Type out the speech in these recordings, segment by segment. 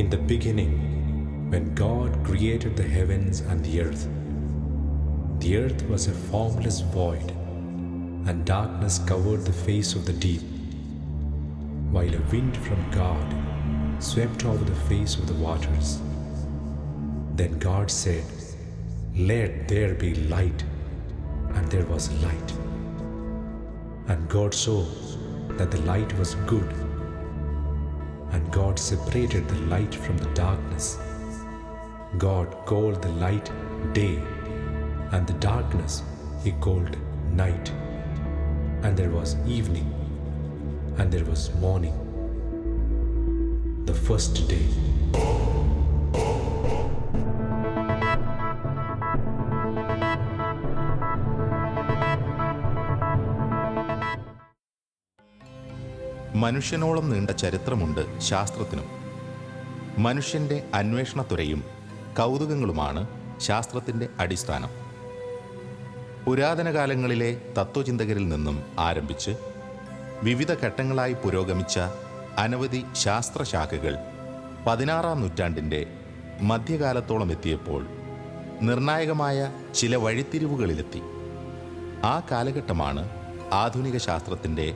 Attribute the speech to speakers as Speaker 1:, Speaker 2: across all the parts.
Speaker 1: In the beginning, when God created the heavens and the earth, the earth was a formless void, and darkness covered the face of the deep, while a wind from God swept over the face of the waters. Then God said, Let there be light, and there was light. And God saw that the light was good. And God separated the light from the darkness. God called the light day, and the darkness he called night. And there was evening, and there was morning, the first day.
Speaker 2: മനുഷ്യനോളം നീണ്ട ചരിത്രമുണ്ട് ശാസ്ത്രത്തിനും. മനുഷ്യന്റെ അന്വേഷണത്തുരയും കൗതുകങ്ങളുമാണ് ശാസ്ത്രത്തിന്റെ അടിസ്ഥാനം. പുരാതന കാലങ്ങളിലെ തത്വചിന്തകരിൽ നിന്നും ആരംഭിച്ച് വിവിധ ഘട്ടങ്ങളായി പുരോഗമിച്ച അനവധി ശാസ്ത്രശാഖകൾ പതിനാറാം നൂറ്റാണ്ടിന്റെ മധ്യകാലത്തോളം എത്തിയപ്പോൾ നിർണായകമായ ചില വഴിത്തിരിവുകളിലെത്തി. ആ കാലഘട്ടമാണ് ആധുനിക ശാസ്ത്രത്തിന്റെ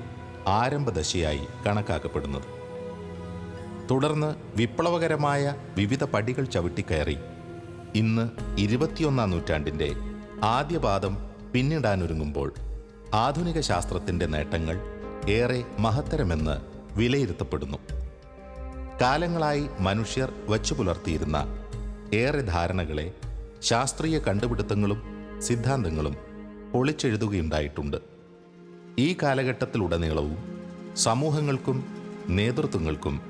Speaker 2: ആരംഭദശയായി കണക്കാക്കപ്പെടുന്നത്. തുടർന്ന് വിപ്ലവകരമായ വിവിധ പടികൾ ചവിട്ടിക്കയറി. ഇന്ന് ഇരുപത്തിയൊന്നാം നൂറ്റാണ്ടിന്റെ ആദ്യപാദം പിന്നിടാനൊരുങ്ങുമ്പോൾ ആധുനിക ശാസ്ത്രത്തിന്റെ നേട്ടങ്ങൾ ഏറെ മഹത്തരമെന്ന് വിലയിരുത്തപ്പെടുന്നു. കാലങ്ങളായി മനുഷ്യർ വച്ചു പുലർത്തിയിരുന്ന ഏറെ ധാരണകളെ ശാസ്ത്രീയ കണ്ടുപിടുത്തങ്ങളും സിദ്ധാന്തങ്ങളും പൊളിച്ചെഴുതുകയുണ്ടായിട്ടുണ്ട്. ഈ കാലഘട്ടത്തിലുടനീളവും സമൂഹങ്ങൾക്കും നേതൃത്വങ്ങൾക്കും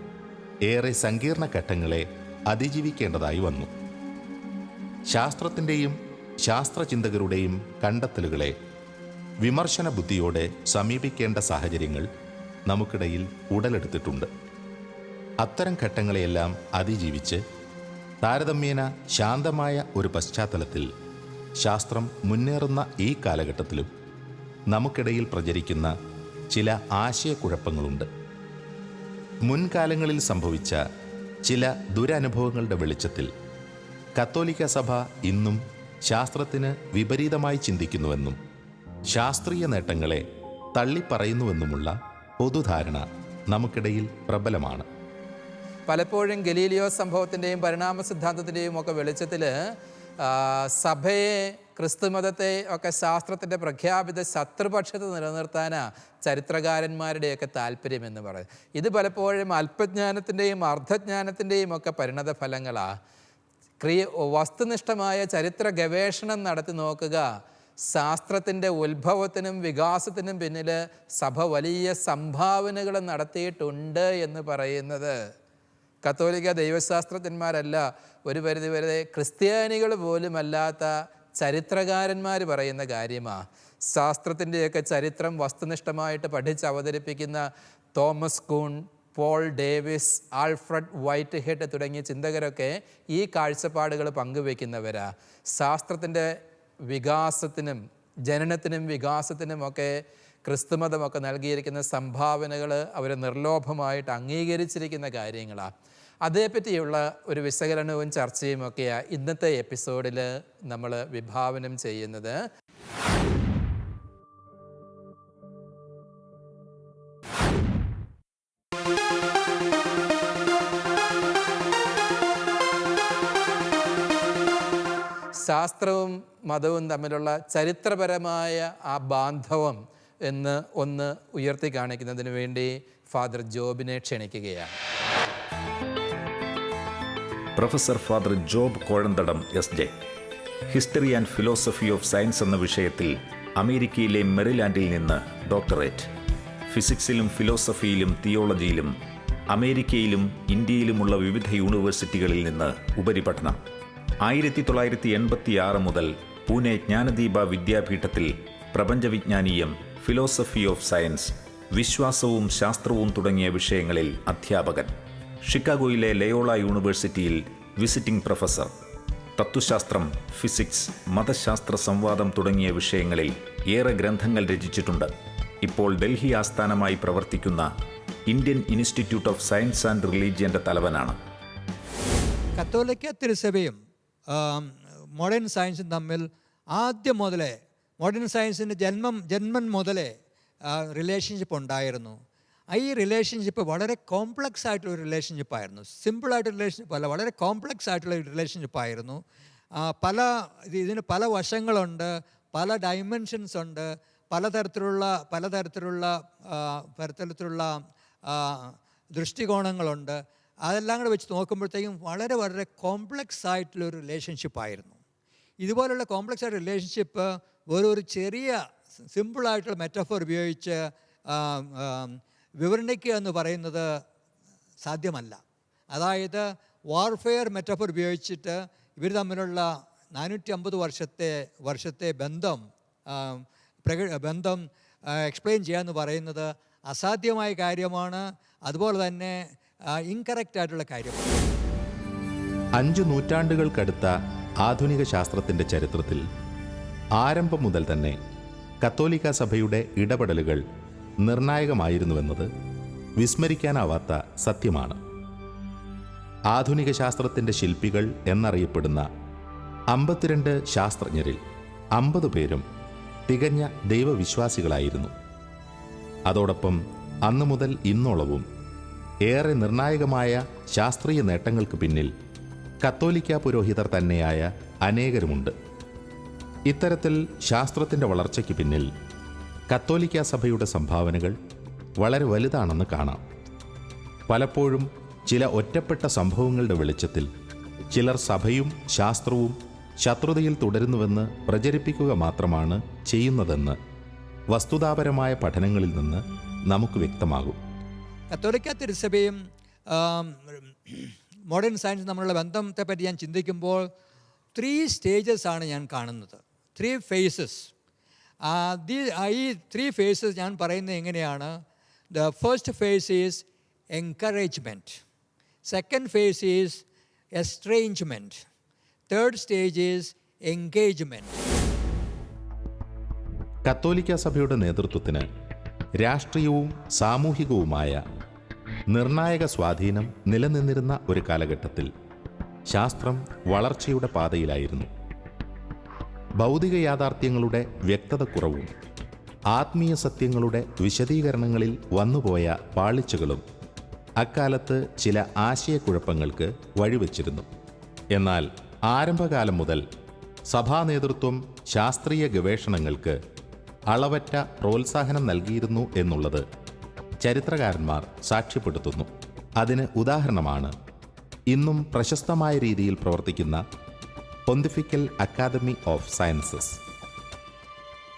Speaker 2: ഏറെ സങ്കീർണ ഘട്ടങ്ങളെ അതിജീവിക്കേണ്ടതായി വന്നു. ശാസ്ത്രത്തിന്റെയും ശാസ്ത്രചിന്തകരുടെയും കണ്ടെത്തലുകളെ വിമർശന ബുദ്ധിയോടെ സമീപിക്കേണ്ട സാഹചര്യങ്ങൾ നമുക്കിടയിൽ ഉടലെടുത്തിട്ടുണ്ട്. അത്തരം ഘട്ടങ്ങളെയെല്ലാം അതിജീവിച്ച് താരതമ്യേന ശാന്തമായ ഒരു പശ്ചാത്തലത്തിൽ ശാസ്ത്രം മുന്നേറുന്ന ഈ കാലഘട്ടത്തിലും നമുക്കിടയിൽ പ്രചരിക്കുന്ന ചില ആശയക്കുഴപ്പങ്ങളുണ്ട്. മുൻകാലങ്ങളിൽ സംഭവിച്ച ചില ദുരനുഭവങ്ങളുടെ വെളിച്ചത്തിൽ കത്തോലിക്ക സഭ ഇന്നും ശാസ്ത്രത്തിന് വിപരീതമായി ചിന്തിക്കുന്നുവെന്നും ശാസ്ത്രീയ നേട്ടങ്ങളെ തള്ളിപ്പറയുന്നുവെന്നുമുള്ള പൊതുധാരണ നമുക്കിടയിൽ പ്രബലമാണ്.
Speaker 3: പലപ്പോഴും ഗലീലിയോ സംഭവത്തിന്റെയും പരിണാമ സിദ്ധാന്തത്തിന്റെയും ഒക്കെ വെളിച്ചത്തിൽ സഭയെ ക്രിസ്തുമതത്തെ ഒക്കെ ശാസ്ത്രത്തിന്റെ പ്രഖ്യാപിത ശത്രുപക്ഷത്ത് നിലനിർത്താനാ ചരിത്രകാരന്മാരുടെയൊക്കെ താല്പര്യം എന്ന് പറയുന്നത് ഇത് പലപ്പോഴും അല്പജ്ഞാനത്തിന്റെയും അർദ്ധജ്ഞാനത്തിന്റെയും ഒക്കെ പരിണത ഫലങ്ങളാണ് ക്രിയ വസ്തുനിഷ്ഠമായ ചരിത്ര ഗവേഷണം നടത്തി നോക്കുക. ശാസ്ത്രത്തിന്റെ ഉത്ഭവത്തിനും വികാസത്തിനും പിന്നിൽ സഭ വലിയ സംഭാവനകൾ നടത്തിയിട്ടുണ്ട് എന്ന് പറയുന്നത്. കത്തോലിക്ക ദൈവശാസ്ത്രജ്ഞന്മാരല്ല. ഒരു പരിധി വരെ ക്രിസ്ത്യാനികൾ പോലുമല്ലാത്ത ചരിത്രകാരന്മാർ പറയുന്ന കാര്യമാണ് ശാസ്ത്രത്തിന്റെയൊക്കെ ചരിത്രം വസ്തുനിഷ്ഠമായിട്ട് പഠിച്ച് അവതരിപ്പിക്കുന്ന Thomas Kuhn Paul Davies Alfred Whitehead തുടങ്ങിയ ചിന്തകരൊക്കെ ഈ കാഴ്ചപ്പാടുകൾ പങ്കുവെക്കുന്നവരാ ശാസ്ത്രത്തിന്റെ വികാസത്തിനും ജനനത്തിനും വികാസത്തിനും ഒക്കെ ക്രിസ്തുമതമൊക്കെ നൽകിയിരിക്കുന്ന സംഭാവനകൾ അവർ നിർലോഭമായിട്ട് അംഗീകരിച്ചിരിക്കുന്ന കാര്യങ്ങളാണ്. അതേപ്പറ്റിയുള്ള ഒരു വിശകലനവും ചർച്ചയും ഒക്കെയാണ് ഇന്നത്തെ എപ്പിസോഡിൽ നമ്മൾ വിഭാവനം ചെയ്യുന്നത്. ശാസ്ത്രവും മതവും തമ്മിലുള്ള ചരിത്രപരമായ ആ ബാന്ധവം എന്ന് ഒന്ന് ഉയർത്തി കാണിക്കുന്നതിന് വേണ്ടി ഫാദർ ജോബിനെ ക്ഷണിക്കുകയാണ്.
Speaker 4: Professor father Job Kozhanthadam S J. History and philosophy of science എന്ന വിഷയത്തിൽ അമേരിക്കയിലെ മെറിലാൻഡിൽ നിന്ന് ഡോക്ടറേറ്റ്. ഫിസിക്സിലും ഫിലോസഫിയിലും തിയോളജിയിലും അമേരിക്കയിലും ഇന്ത്യയിലുമുള്ള വിവിധ യൂണിവേഴ്സിറ്റികളിൽ നിന്ന് ഉപരിപഠനം. ആയിരത്തി തൊള്ളായിരത്തി എൺപത്തി ആറ് മുതൽ പൂനെ ജ്ഞാനദീപ വിദ്യാപീഠത്തിൽ പ്രപഞ്ചവിജ്ഞാനീയം ഫിലോസഫി ഓഫ് സയൻസ് വിശ്വാസവും ശാസ്ത്രവും തുടങ്ങിയ വിഷയങ്ങളിൽ അധ്യാപകൻ ഷിക്കാഗോയിലെ ലയോള യൂണിവേഴ്സിറ്റിയിൽ വിസിറ്റിംഗ് പ്രൊഫസർ തത്വശാസ്ത്രം ഫിസിക്സ് മതശാസ്ത്ര സംവാദം തുടങ്ങിയ വിഷയങ്ങളിൽ ഏറെ ഗ്രന്ഥങ്ങൾ രചിച്ചിട്ടുണ്ട്. ഇപ്പോൾ ഡൽഹി ആസ്ഥാനമായി പ്രവർത്തിക്കുന്ന Indian institute of science and റിലീജിയന്റെ തലവനാണ്.
Speaker 5: കത്തോലിക്ക തിരുസഭയും മോഡേൺ സയൻസും തമ്മിൽ ആദ്യം മുതലേ മോഡേൺ സയൻസിന്റെ ജന്മം ജന്മൻ മുതലേ റിലേഷൻഷിപ്പ് ഉണ്ടായിരുന്നു. ഈ റിലേഷൻഷിപ്പ് വളരെ കോംപ്ലക്സ് ആയിട്ടുള്ള ഒരു റിലേഷൻഷിപ്പായിരുന്നു സിമ്പിളായിട്ട് റിലേഷൻഷിപ്പ് അല്ല വളരെ കോംപ്ലക്സ് ആയിട്ടുള്ള ഒരു റിലേഷൻഷിപ്പായിരുന്നു പല ഇത് ഇതിന് പല വശങ്ങളുണ്ട് പല ഡൈമെൻഷൻസ് ഉണ്ട് പലതരത്തിലുള്ള പലതരത്തിലുള്ള പലതരത്തിലുള്ള ദൃഷ്ടികോണങ്ങളുണ്ട്. അതെല്ലാം കൂടെ വെച്ച് നോക്കുമ്പോഴത്തേക്കും വളരെ വളരെ കോംപ്ലക്സ് ആയിട്ടുള്ള ഒരു റിലേഷൻഷിപ്പ് ആയിരുന്നു. ഇതുപോലുള്ള കോംപ്ലക്സ് ആയിട്ട് റിലേഷൻഷിപ്പ് വെറും ഒരു ചെറിയ സിമ്പിളായിട്ടുള്ള മെറ്റഫോർ ഉപയോഗിച്ച് വിവരണിക്കുക എന്ന് പറയുന്നത് സാധ്യമല്ല. അതായത് വാർഫെയർ മെറ്റഫോർ ഉപയോഗിച്ചിട്ട് ഇവർ തമ്മിലുള്ള നാനൂറ്റി അമ്പത് വർഷത്തെ വർഷത്തെ ബന്ധം പ്രക ബന്ധം എക്സ്പ്ലെയിൻ ചെയ്യാമെന്ന് പറയുന്നത് അസാധ്യമായ കാര്യമാണ്. അതുപോലെ തന്നെ ഇൻകറക്റ്റ് ആയിട്ടുള്ള കാര്യമാണ്.
Speaker 2: അഞ്ചു നൂറ്റാണ്ടുകൾക്കടുത്ത ആധുനിക ശാസ്ത്രത്തിന്റെ ചരിത്രത്തിൽ ആരംഭം മുതൽ തന്നെ കത്തോലിക്ക സഭയുടെ ഇടപെടലുകൾ നിർണായകമായിരുന്നുവെന്നത് വിസ്മരിക്കാനാവാത്ത സത്യമാണ്. ആധുനിക ശാസ്ത്രത്തിന്റെ ശില്പികൾ എന്നറിയപ്പെടുന്ന അമ്പത്തിരണ്ട് ശാസ്ത്രജ്ഞരിൽ അമ്പത് പേരും തികഞ്ഞ ദൈവവിശ്വാസികളായിരുന്നു. അതോടൊപ്പം അന്നു മുതൽ ഇന്നോളവും ഏറെ നിർണായകമായ ശാസ്ത്രീയ നേട്ടങ്ങൾക്ക് പിന്നിൽ കത്തോലിക്ക പുരോഹിതർ തന്നെയായ അനേകരുമുണ്ട്. ഇത്തരത്തിൽ ശാസ്ത്രത്തിന്റെ വളർച്ചയ്ക്ക് പിന്നിൽ കത്തോലിക്ക സഭയുടെ സംഭാവനകൾ വളരെ വലുതാണെന്ന് കാണാം. പലപ്പോഴും ചില ഒറ്റപ്പെട്ട സംഭവങ്ങളുടെ വെളിച്ചത്തിൽ ചിലർ സഭയും ശാസ്ത്രവും ശത്രുതയിൽ തുടരുന്നുവെന്ന് പ്രചരിപ്പിക്കുക മാത്രമാണ് ചെയ്യുന്നതെന്ന് വസ്തുതാപരമായ പഠനങ്ങളിൽ നിന്ന് നമുക്ക് വ്യക്തമാകും.
Speaker 5: കത്തോലിക്ക തിരുസഭയും മോഡേൺ സയൻസ് തമ്മിലുള്ള ബന്ധത്തെ പറ്റി ഞാൻ ചിന്തിക്കുമ്പോൾ ത്രീ സ്റ്റേജസ് ആണ് ഞാൻ കാണുന്നത്. ത്രീ ഫേസസ് ഈ ത്രീ ഫേസസ് ഞാൻ പറയുന്നത് എങ്ങനെയാണ്? The first phase is encouragement second phase is estrangement third stage is engagement
Speaker 2: കത്തോലിക്ക സഭയുടെ നേതൃത്വത്തിന് രാഷ്ട്രീയവും സാമൂഹികവുമായ നിർണായക സ്വാധീനം നിലനിന്നിരുന്ന ഒരു കാലഘട്ടത്തിൽ ശാസ്ത്രം വളർച്ചയുടെ പാതയിലായിരുന്നു. ഭൗതിക യാഥാർത്ഥ്യങ്ങളുടെ വ്യക്തതക്കുറവും ആത്മീയ സത്യങ്ങളുടെ വിശദീകരണങ്ങളിൽ വന്നുപോയ പാളിച്ചകളും അക്കാലത്ത് ചില ആശയക്കുഴപ്പങ്ങൾക്ക് വഴിവെച്ചിരുന്നു. എന്നാൽ ആരംഭകാലം മുതൽ സഭാ നേതൃത്വം ശാസ്ത്രീയ ഗവേഷണങ്ങൾക്ക് അളവറ്റ പ്രോത്സാഹനം നൽകിയിരുന്നു എന്നുള്ളത് ചരിത്രകാരന്മാർ സാക്ഷ്യപ്പെടുത്തുന്നു. അതിന് ഉദാഹരണമാണ് ഇന്നും പ്രശസ്തമായ രീതിയിൽ പ്രവർത്തിക്കുന്ന പൊന്തിഫിക്കൽ അക്കാദമി ഓഫ് സയൻസസ്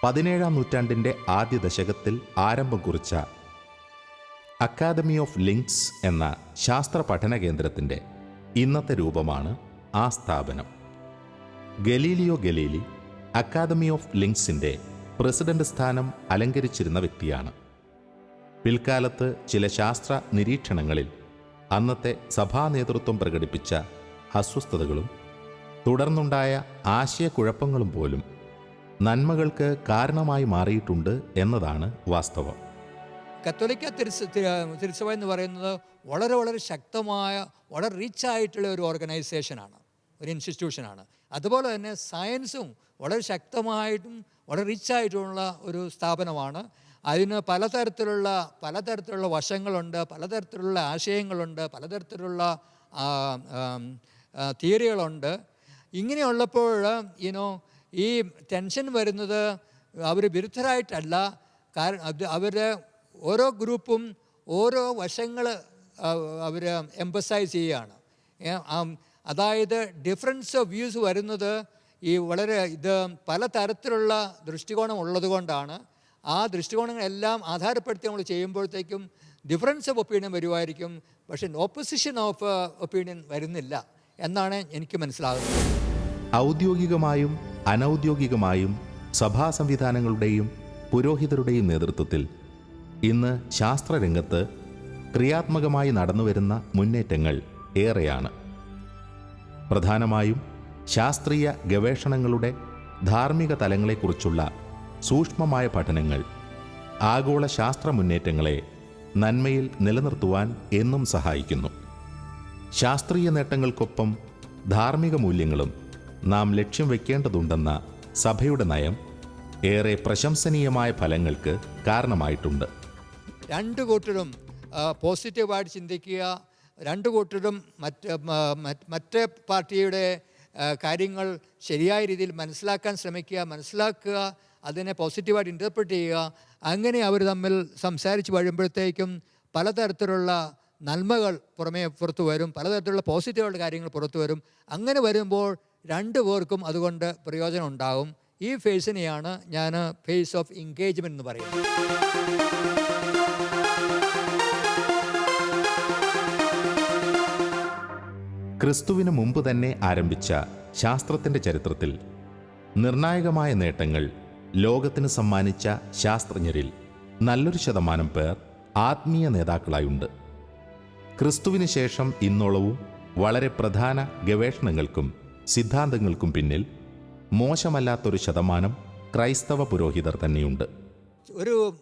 Speaker 2: പതിനേഴാം നൂറ്റാണ്ടിന്റെ ആദ്യ ദശകത്തിൽ ആരംഭം കുറിച്ച അക്കാദമി ഓഫ് ലിങ്ക്സ് എന്ന ശാസ്ത്ര പഠന കേന്ദ്രത്തിന്റെ ഇന്നത്തെ രൂപമാണ് ആ സ്ഥാപനം. ഗലീലിയോ ഗലീലി അക്കാദമി ഓഫ് ലിങ്ക്സിന്റെ പ്രസിഡന്റ് സ്ഥാനം അലങ്കരിച്ചിരുന്ന വ്യക്തിയാണ്. പിൽക്കാലത്ത് ചില ശാസ്ത്ര നിരീക്ഷണങ്ങളിൽ അന്നത്തെ സഭാ നേതൃത്വം പ്രകടിപ്പിച്ച അസ്വസ്ഥതകളും തുടർന്നുണ്ടായ ആശയക്കുഴപ്പങ്ങളും പോലും നന്മകൾക്ക് കാരണമായി മാറിയിട്ടുണ്ട് എന്നതാണ് വാസ്തവം.
Speaker 5: കത്തോലിക്ക തിരുസ തിരു- തിരുസഭ എന്ന് പറയുന്നത് വളരെ വളരെ ശക്തമായ വളരെ റിച്ച് ആയിട്ടുള്ള ഒരു ഓർഗനൈസേഷനാണ് ഒരു ഇൻസ്റ്റിറ്റ്യൂഷനാണ് അതുപോലെ തന്നെ സയൻസും വളരെ ശക്തമായിട്ടും വളരെ റിച്ചായിട്ടുമുള്ള ഒരു സ്ഥാപനമാണ്. അതിന് പലതരത്തിലുള്ള പലതരത്തിലുള്ള വശങ്ങളുണ്ട് പലതരത്തിലുള്ള ആശയങ്ങളുണ്ട് പലതരത്തിലുള്ള തിയറികളുണ്ട്. ഇങ്ങനെയുള്ളപ്പോൾ യുനോ ഈ ടെൻഷൻ വരുന്നത് അവർ വിരുദ്ധരായിട്ടല്ല. കാരണം അവരെ ഓരോ ഗ്രൂപ്പും ഓരോ വശങ്ങൾ അവർ എംപസൈസ് ചെയ്യുകയാണ് അതായത് ഡിഫറൻസ് ഓഫ് വ്യൂസ് വരുന്നത് ഈ വളരെ ഇത് പല തരത്തിലുള്ള ദൃഷ്ടികോണം ഉള്ളത് കൊണ്ടാണ് ആ ദൃഷ്ടികോണങ്ങളെല്ലാം ആധാരപ്പെടുത്തി നമ്മൾ ചെയ്യുമ്പോഴത്തേക്കും ഡിഫറൻസ് ഓഫ് ഒപ്പീനിയൻ വരുമായിരിക്കും. പക്ഷേ ഓപ്പോസിഷൻ ഓഫ് ഒപ്പീനിയൻ വരുന്നില്ല എന്നാണ് എനിക്ക് മനസ്സിലാകുന്നത്.
Speaker 2: ഔദ്യോഗികമായും അനൗദ്യോഗികമായും സഭാ സംവിധാനങ്ങളുടെയും പുരോഹിതരുടെയും നേതൃത്വത്തിൽ ഇന്ന് ശാസ്ത്രരംഗത്ത് ക്രിയാത്മകമായി നടന്നുവരുന്ന മുന്നേറ്റങ്ങൾ ഏറെയാണ്. പ്രധാനമായും ശാസ്ത്രീയ ഗവേഷണങ്ങളുടെ ധാർമ്മിക തലങ്ങളെക്കുറിച്ചുള്ള സൂക്ഷ്മമായ പഠനങ്ങൾ ആഗോള ശാസ്ത്ര മുന്നേറ്റങ്ങളെ നന്മയിൽ നിലനിർത്തുവാൻ എന്നും സഹായിക്കുന്നു. ശാസ്ത്രീയ നേട്ടങ്ങൾക്കൊപ്പം ധാർമ്മിക മൂല്യങ്ങളും നാം ലക്ഷ്യം വയ്ക്കേണ്ടതുണ്ടെന്ന സഭയുടെ നയം ഏറെ പ്രശംസനീയമായ ഫലങ്ങൾക്ക് കാരണമായിട്ടുണ്ട്.
Speaker 5: രണ്ട് കൂട്ടരും പോസിറ്റീവായിട്ട് ചിന്തിക്കുക രണ്ട് കൂട്ടരും മറ്റ് മറ്റേ പാർട്ടിയുടെ കാര്യങ്ങൾ ശരിയായ രീതിയിൽ മനസ്സിലാക്കാൻ ശ്രമിക്കുക മനസ്സിലാക്കുക അതിനെ പോസിറ്റീവായിട്ട് ഇന്റർപ്രറ്റ് ചെയ്യുക. അങ്ങനെ അവർ തമ്മിൽ സംസാരിച്ച് വരുമ്പോഴത്തേക്കും പലതരത്തിലുള്ള നന്മകൾ പുറമേ പുറത്തു വരും. പലതരത്തിലുള്ള പോസിറ്റീവായിട്ടുള്ള കാര്യങ്ങൾ പുറത്തു വരും. അങ്ങനെ വരുമ്പോൾ രണ്ട് പേർക്കും അതുകൊണ്ട് പ്രയോജനം ഉണ്ടാകും. ഈ ഫേസിനെയാണ് ഞാൻ ഫേസ് ഓഫ് എൻഗേജ്മെന്റ് എന്ന് പറയുന്നത്.
Speaker 2: ക്രിസ്തുവിന് മുമ്പ് തന്നെ ആരംഭിച്ച ശാസ്ത്രത്തിന്റെ ചരിത്രത്തിൽ നിർണായകമായ നേട്ടങ്ങൾ ലോകത്തിന് സമ്മാനിച്ച ശാസ്ത്രജ്ഞരിൽ നല്ലൊരു ശതമാനം പേർ ആത്മീയ നേതാക്കളായുണ്ട്. ക്രിസ്തുവിന് ശേഷം ഇന്നോളവും വളരെ പ്രധാന ഗവേഷണങ്ങൾക്കും സിദ്ധാന്തങ്ങൾക്കും പിന്നിൽ മോശമല്ലാത്തൊരു ശതമാനം ക്രൈസ്തവ പുരോഹിതർ തന്നെയുണ്ട്.
Speaker 5: ഒരു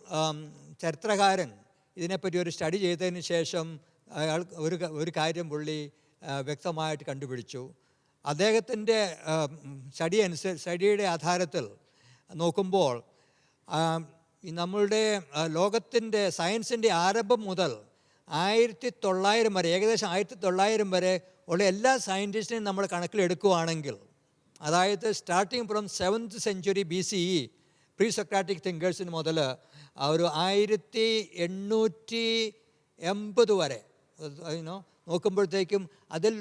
Speaker 5: ചരിത്രകാരൻ ഇതിനെപ്പറ്റി ഒരു സ്റ്റഡി ചെയ്തതിന് ശേഷം അയാൾ ഒരു ഒരു കാര്യം പുള്ളി വ്യക്തമായിട്ട് കണ്ടുപിടിച്ചു. അദ്ദേഹത്തിന്റെ സ്റ്റഡി അനുസരിച്ച് സ്റ്റഡിയുടെ ആധാരത്തിൽ നോക്കുമ്പോൾ നമ്മളുടെ ലോകത്തിന്റെ സയൻസിന്റെ ആരംഭം മുതൽ ആയിരത്തി തൊള്ളായിരം വരെ ഏകദേശം ആയിരത്തി തൊള്ളായിരം വരെ ഉള്ള എല്ലാ സയന്റിസ്റ്റിനെയും നമ്മൾ കണക്കിലെടുക്കുകയാണെങ്കിൽ അതായത് starting from seventh century B C E pre Socratic തിങ്കേഴ്സിന് മുതൽ ഒരു ആയിരത്തി എണ്ണൂറ്റി എൺപത് വരെ നോക്കുമ്പോഴത്തേക്കും അതിൽ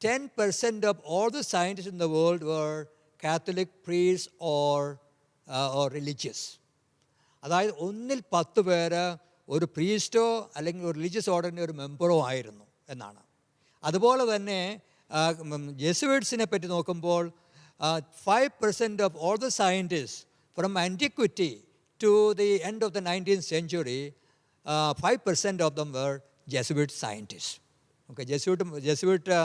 Speaker 5: ten percent of all the scientist in the world were Catholic priest or or religious അതായത് ഒന്നിൽ പത്ത് പേര് ഒരു പ്രീസ്റ്റോ അല്ലെങ്കിൽ ഒരു റിലീജിയസ് ഓർഡറിന്റെ ഒരു മെമ്പറോ ആയിരുന്നു എന്നാണ്. അതുപോലെ തന്നെ ജെസുവേഡ്സിനെ പറ്റി നോക്കുമ്പോൾ five percent of all the scientist from antiquity to the end of the nineteen century five percent of them were Jesuit scientist okay Jesuit Jesuit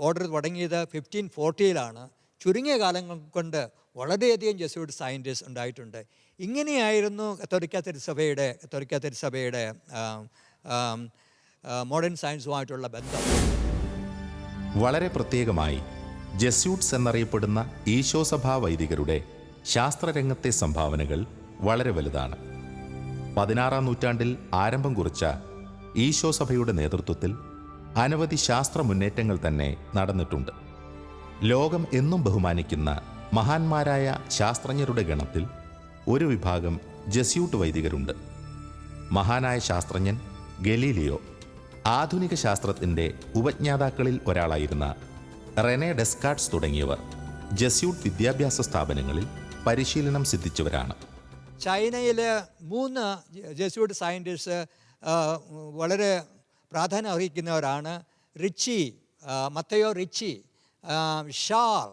Speaker 5: order തുടങ്ങിയത് ഫിഫ്റ്റീൻ ഫോർട്ടിയിലാണ് ചുരുങ്ങിയ കാലങ്ങൾ കൊണ്ട് വളരെയധികം ജെസ്യൂട്ട് സയന്റിസ്റ്റ് ഉണ്ടായിട്ടുണ്ട്. ഇങ്ങനെയായിരുന്നു കത്തോലിക്ക തിരുസഭയുടെ കത്തോലിക്ക തിരുസഭയുടെ മോഡേൺ സയൻസുമായിട്ടുള്ള ബന്ധം.
Speaker 2: വളരെ പ്രത്യേകമായി ജെസ്യൂട്ട്സ് എന്നറിയപ്പെടുന്ന ഈശോസഭാ വൈദികരുടെ ശാസ്ത്രരംഗത്തെ സംഭാവനകൾ വളരെ വലുതാണ്. പതിനാറാം നൂറ്റാണ്ടിൽ ആരംഭം കുറിച്ച ഈശോസഭയുടെ നേതൃത്വത്തിൽ അനവധി ശാസ്ത്ര മുന്നേറ്റങ്ങൾ തന്നെ നടന്നിട്ടുണ്ട്. ലോകം എന്നും ബഹുമാനിക്കുന്ന മഹാന്മാരായ ശാസ്ത്രജ്ഞരുടെ ഗണത്തിൽ ഒരു വിഭാഗം ജസ്യൂട്ട് വൈദികരുണ്ട്. മഹാനായ ശാസ്ത്രജ്ഞൻ ഗലീലിയോ ആധുനിക ശാസ്ത്രത്തിന്റെ ഉപജ്ഞാതാക്കളിൽ ഒരാളായിരുന്ന റെനെ ഡെസ്കാർട്സ് തുടങ്ങിയവർ ജസ്യൂട്ട് വിദ്യാഭ്യാസ സ്ഥാപനങ്ങളിൽ പരിശീലനം സിദ്ധിച്ചവരാണ്.
Speaker 5: ചൈനയിലെ മൂന്ന് ജസ്യൂട്ട് സയന്റിസ്റ്റ് വളരെ പ്രാധാന്യം അർഹിക്കുന്നവരാണ് റിച്ചി മത്തയോ റിച്ചി ഷാൾ.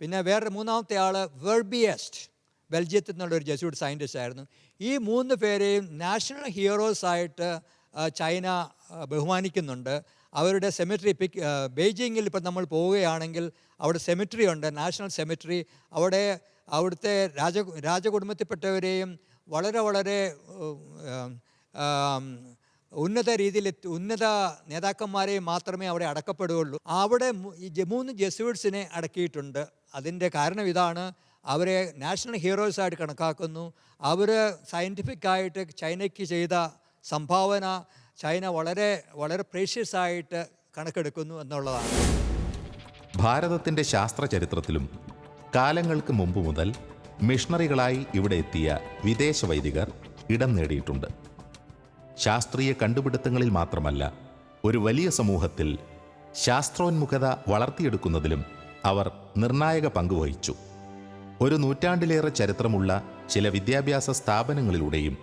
Speaker 5: പിന്നെ വേറെ മൂന്നാമത്തെ ആൾ വെർബിയസ്റ്റ്. ബെൽജിയത്തിൽ നിന്നുള്ള ഒരു ജെസ്യൂട്ട് സയന്റിസ്റ്റ് ആയിരുന്നു. ഈ മൂന്ന് പേരെയും നാഷണൽ ഹീറോസ് ആയിട്ട് ചൈന ബഹുമാനിക്കുന്നുണ്ട്. അവരുടെ സെമിറ്ററി പിക് ബെയ്ജിങ്ങിൽ ഇപ്പം നമ്മൾ പോവുകയാണെങ്കിൽ അവിടെ സെമിറ്ററി ഉണ്ട് നാഷണൽ സെമിറ്ററി അവിടെ അവിടുത്തെ രാജ രാജകുടുംബത്തിൽപ്പെട്ടവരെയും വളരെ വളരെ ഉന്നത രീതിയിൽ ഉന്നത നേതാക്കന്മാരെ മാത്രമേ അവിടെ അടക്കപ്പെടുകയുള്ളൂ. അവിടെ ഈ മൂന്ന് ജെസ്യൂട്ട്സിനെ അടക്കിയിട്ടുണ്ട്. അതിന്റെ കാരണം ഇതാണ്. അവരെ നാഷണൽ ഹീറോസ് ആയിട്ട് കണക്കാക്കുന്നു. അവർ സയന്റിഫിക്കായിട്ട് ചൈനയ്ക്ക് ചെയ്ത സംഭാവന ചൈന വളരെ വളരെ പ്രേഷ്യസ് ആയിട്ട് കണക്കെടുക്കുന്നു എന്നുള്ളതാണ്.
Speaker 2: ഭാരതത്തിന്റെ ശാസ്ത്ര ചരിത്രത്തിലും കാലങ്ങൾക്ക് മുമ്പ് മുതൽ മിഷണറികളായി ഇവിടെ എത്തിയ വിദേശ വൈദികർ ഇടം നേടിയിട്ടുണ്ട്. ശാസ്ത്രീയ കണ്ടുപിടുത്തങ്ങളിൽ മാത്രമല്ല ഒരു വലിയ സമൂഹത്തിൽ ശാസ്ത്രോന്മുഖത വളർത്തിയെടുക്കുന്നതിലും അവർ നിർണായക പങ്കുവഹിച്ചു ഒരു നൂറ്റാണ്ടിലേറെ ചരിത്രമുള്ള ചില വിദ്യാഭ്യാസ സ്ഥാപനങ്ങളിലൂടെയും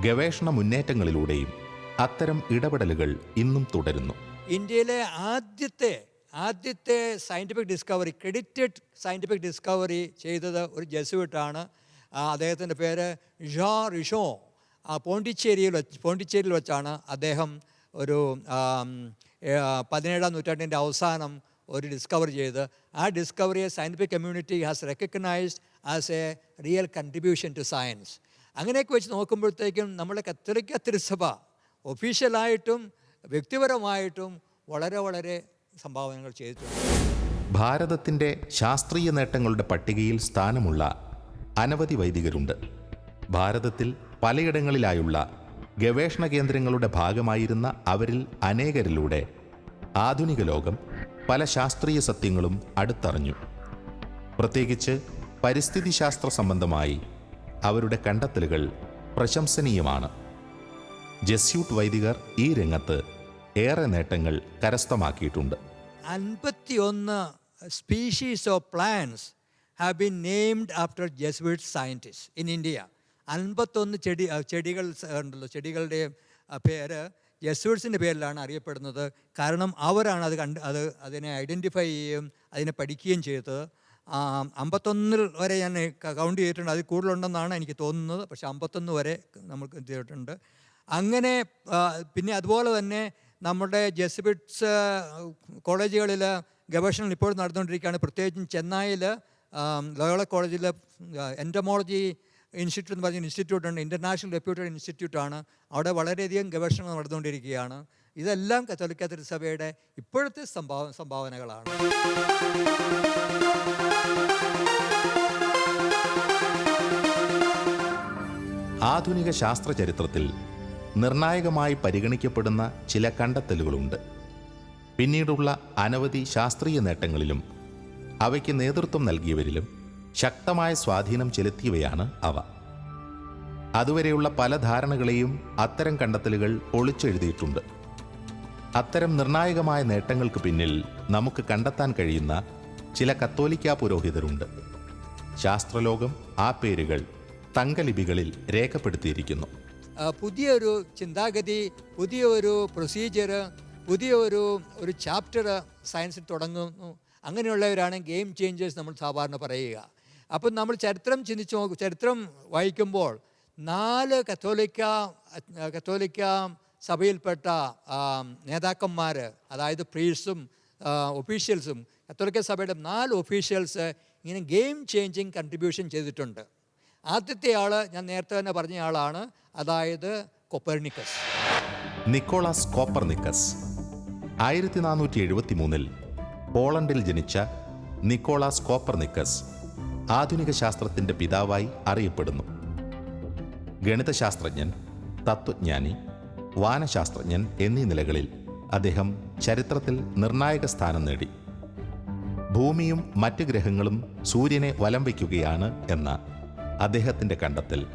Speaker 2: ഗവേഷണ മുന്നേറ്റങ്ങളിലൂടെയും അത്തരം ഇടപെടലുകൾ ഇന്നും തുടരുന്നു.
Speaker 5: ഇന്ത്യയിലെ ആദ്യത്തെ ആദ്യത്തെ scientific discovery credited scientific discovery ചെയ്തത് ഒരു ജെസുവിട്ടാണ് അദ്ദേഹത്തിന്റെ പേര് ഷാ റിഷോ. ആ, പോണ്ടിച്ചേരിയിൽ വെച്ച് പോണ്ടിച്ചേരിയിൽ വെച്ചാണ് അദ്ദേഹം ഒരു പതിനേഴാം നൂറ്റാണ്ടിന്റെ അവസാനം ഒരു ഡിസ്കവർ ചെയ്ത്. ആ ഡിസ്കവറിയെ scientific community has recognised as a real contribution to science അങ്ങനെയൊക്കെ വെച്ച് നോക്കുമ്പോഴത്തേക്കും നമ്മുടെ കത്തോലിക്ക തിരുസഭ ഒഫീഷ്യലായിട്ടും വ്യക്തിപരമായിട്ടും വളരെ വളരെ സംഭാവനകൾ ചെയ്തിട്ടുണ്ട്.
Speaker 2: ഭാരതത്തിന്റെ ശാസ്ത്രീയ നേട്ടങ്ങളുടെ പട്ടികയിൽ സ്ഥാനമുള്ള അനവധി വൈദികരുണ്ട്. ഭാരതത്തിൽ പലയിടങ്ങളിലായുള്ള ഗവേഷണ കേന്ദ്രങ്ങളുടെ ഭാഗമായിരുന്ന അവരിൽ അനേകരിലൂടെ ആധുനിക ലോകം പല ശാസ്ത്രീയ സത്യങ്ങളും അടുത്തറിഞ്ഞു. പ്രത്യേകിച്ച് പരിസ്ഥിതി ശാസ്ത്ര സംബന്ധമായി അവരുടെ കണ്ടെത്തലുകൾ പ്രശംസനീയമാണ്. ജസ്യൂട്ട് വൈദികർ ഈ രംഗത്ത് ഏറെ നേട്ടങ്ങൾ കരസ്ഥമാക്കിയിട്ടുണ്ട്.
Speaker 5: അൻപത്തിയൊന്ന് species of plants have been named after Jesuit scientist in India അൻപത്തൊന്ന് ചെടി ചെടികൾ ഉണ്ടല്ലോ ചെടികളുടെ പേര് ജെസ്വിറ്റ്സിന്റെ പേരിലാണ് അറിയപ്പെടുന്നത്. കാരണം അവരാണ് അത് കണ്ട് അത് അതിനെ ഐഡന്റിഫൈ ചെയ്യുകയും അതിനെ പഠിക്കുകയും ചെയ്തത്. അമ്പത്തൊന്നിൽ വരെ ഞാൻ കൗണ്ട് ചെയ്തിട്ടുണ്ട്. അതിൽ കൂടുതലുണ്ടെന്നാണ് എനിക്ക് തോന്നുന്നത്. പക്ഷേ അമ്പത്തൊന്ന് വരെ നമുക്ക് ചെയ്തിട്ടുണ്ട്. അങ്ങനെ പിന്നെ അതുപോലെ തന്നെ നമ്മുടെ ജെസ്ബിറ്റ്സ് കോളേജുകളിൽ ഗവേഷണം ഇപ്പോൾ നടന്നുകൊണ്ടിരിക്കുകയാണ്. പ്രത്യേകിച്ചും ചെന്നൈയിൽ ലോയോള കോളേജിൽ എന്റമോളജി ഇൻസ്റ്റിറ്റ്യൂട്ട് എന്ന് പറഞ്ഞ ഇൻസ്റ്റിറ്റ്യൂട്ട് ഉണ്ട്. ഇന്റർനാഷണൽ റെപ്യൂട്ടഡ് ഇൻസ്റ്റിറ്റ്യൂട്ടാണ് അവിടെ വളരെയധികം ഗവേഷണം നടന്നുകൊണ്ടിരിക്കുകയാണ്. ഇതെല്ലാം കത്തോലിക്ക തിരുസഭയുടെ ഇപ്പോഴത്തെ സംഭാവ സംഭാവനകളാണ്.
Speaker 2: ആധുനിക ശാസ്ത്ര ചരിത്രത്തിൽ നിർണായകമായി പരിഗണിക്കപ്പെടുന്ന ചില കണ്ടെത്തലുകളുണ്ട്. പിന്നീടുള്ള അനവധി ശാസ്ത്രീയ നേട്ടങ്ങളിലും അവയ്ക്ക് നേതൃത്വം നൽകിയവരിലും ശക്തമായ സ്വാധീനം ചെലുത്തിയവയാണ് അവ. അതുവരെയുള്ള പല ധാരണകളെയും അത്തരം കണ്ടെത്തലുകൾ ഒളിച്ചെഴുതിയിട്ടുണ്ട്. അത്തരം നിർണായകമായ നേട്ടങ്ങൾക്ക് പിന്നിൽ നമുക്ക് കണ്ടെത്താൻ കഴിയുന്ന ചില കത്തോലിക്ക പുരോഹിതരുണ്ട്. ശാസ്ത്രലോകം ആ പേരുകൾ തങ്കലിപികളിൽ രേഖപ്പെടുത്തിയിരിക്കുന്നു.
Speaker 5: പുതിയൊരു ചിന്താഗതി പുതിയ ഒരു പ്രൊസീജിയർ പുതിയ ഒരു ഒരു ചാപ്റ്റർ സയൻസിൽ തുടങ്ങുന്നു. അങ്ങനെയുള്ളവരാണ് ഗെയിം ചേഞ്ചേഴ്സ് നമ്മൾ സാധാരണ പറയുക. അപ്പം നമ്മൾ ചരിത്രം ചിന്തിച്ച് നോക്കും ചരിത്രം വായിക്കുമ്പോൾ നാല് കത്തോലിക്ക കത്തോലിക്ക സഭയിൽപ്പെട്ട നേതാക്കന്മാർ അതായത് പ്രീസും ഒഫീഷ്യൽസും കത്തോലിക്ക സഭയുടെ നാല് ഒഫീഷ്യൽസ് ഇങ്ങനെ ഗെയിം ചേഞ്ചിങ് കൺട്രിബ്യൂഷൻ ചെയ്തിട്ടുണ്ട്. ആദ്യത്തെ ആൾ ഞാൻ നേരത്തെ തന്നെ പറഞ്ഞ ആളാണ് അതായത് കൊപ്പർണിക്കസ്
Speaker 2: നിക്കോളാസ് കോപ്പർനിക്കസ്. ആയിരത്തി നാനൂറ്റി എഴുപത്തി മൂന്നിൽ പോളണ്ടിൽ ജനിച്ച നിക്കോളാസ് കോപ്പർനിക്കസ്. ആധുനിക ശാസ്ത്രത്തിന്റെ പിതാവായി അറിയപ്പെടുന്നു. ഗണിതശാസ്ത്രജ്ഞൻ തത്വജ്ഞാനി വാനശാസ്ത്രജ്ഞൻ എന്നീ നിലകളിൽ അദ്ദേഹം ചരിത്രത്തിൽ നിർണായക സ്ഥാനം നേടി. ഭൂമിയും മറ്റ് ഗ്രഹങ്ങളും സൂര്യനെ വലം വയ്ക്കുകയാണ് എന്ന അദ്ദേഹത്തിന്റെ കണ്ടെത്തൽ